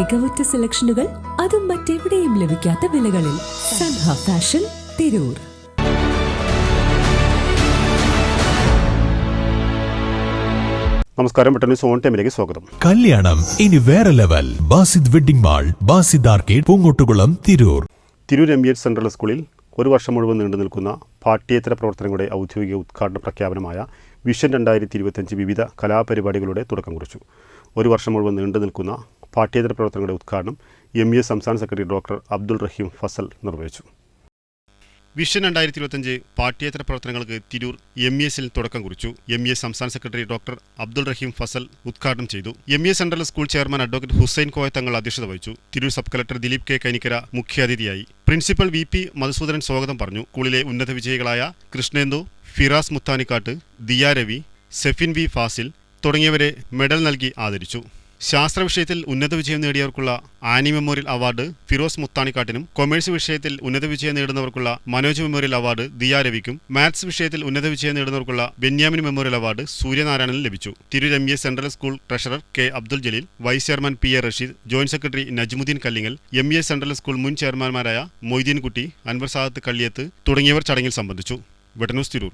മികവുറ്റ സെലക്ഷനുകൾ അതും മറ്റെവിടെയും ലഭിക്കാത്ത വിലകളിൽ സൻഹ ഫാഷൻ തിരൂർ. നമസ്കാരം പെട്ടെന്ന് സോൺ ടൈമിലേക്ക് സ്വാഗതം. കല്യാണം ഇനി വേറെ level. Basid wedding mall Basid arcade Poongottukulam Tirur. Tirur M H central സ്കൂളിൽ ഒരു വർഷം മുഴുവൻ നീണ്ടു നിൽക്കുന്ന പാഠ്യേതര പ്രവർത്തനങ്ങളുടെ ഔദ്യോഗിക ഉദ്ഘാടന പ്രഖ്യാപനമായ വിഷൻ രണ്ടായിരത്തി ഇരുപത്തഞ്ച് വിവിധ കലാപരിപാടികളുടെ തുടക്കം കുറിച്ചു. ഒരു വർഷം മുഴുവൻ നീണ്ടു നിൽക്കുന്ന പാഠ്യേതര പ്രവർത്തനങ്ങളുടെ ഉദ്ഘാടനം എം എ സംസ്ഥാന സെക്രട്ടറി ഡോക്ടർ അബ്ദുൾ റഹീം ഫസൽ നിർവഹിച്ചു. വിഷൻ രണ്ടായിരത്തി ഇരുപത്തഞ്ച് പാഠ്യേതര പ്രവർത്തനങ്ങൾക്ക് തിരൂർ എം ഇ എസിൽ തുടക്കം കുറിച്ചു. എം എസ് സംസ്ഥാന സെക്രട്ടറി ഡോക്ടർ അബ്ദുൾ റഹീം ഫസൽ ഉദ്ഘാടനം ചെയ്തു. M S central school chairman advocate Hussain Koya Thangal അധ്യക്ഷത വഹിച്ചു. Tirur sub collector Dileep K Kainikkara മുഖ്യാതിഥിയായി പ്രിൻസിപ്പൽ വി പി മധുസൂദനൻ സ്വാഗതം പറഞ്ഞു. സ്കൂളിലെ ഉന്നത വിജയികളായ കൃഷ്ണേന്ദു ഫിറാസ് മുത്താനിക്കാട്ട് ദിയ രവി സെഫിൻ വി ഫാസിൽ തുടങ്ങിയവരെ മെഡൽ നൽകി ആദരിച്ചു. ശാസ്ത്ര വിഷയത്തിൽ ഉന്നത വിജയം നേടിയവർക്കുള്ള ആനി മെമ്മോറിയൽ അവാർഡ് ഫിറോസ് മുത്താണിക്കാട്ടിനും കൊമേഴ്സ് വിഷയത്തിൽ ഉന്നത വിജയം നേടുന്നവർക്കുള്ള മനോജ് മെമ്മോറിയൽ അവാർഡ് ദിയാ രവിക്കും മാത്സ് വിഷയത്തിൽ ഉന്നത വിജയം നേടുന്നവർക്കുള്ള ബെന്യാമിൻ മെമ്മോറിയൽ അവാർഡ് സൂര്യനാരായണനും ലഭിച്ചു. തിരുരമ്യ central school treasurer K Abdul Jaleel vice chairman P A Rasheed joint secretary Najmuddin Kallingal M A central school മുൻ ചെയർമാൻമാരായ മൊയ്തീൻ കുട്ടി അൻവർ സാദത്ത് കള്ളിയത്ത് തുടങ്ങിയവർ ചടങ്ങിൽ സംബന്ധിച്ചു. വെട്ടനൂസ് തിരൂർ.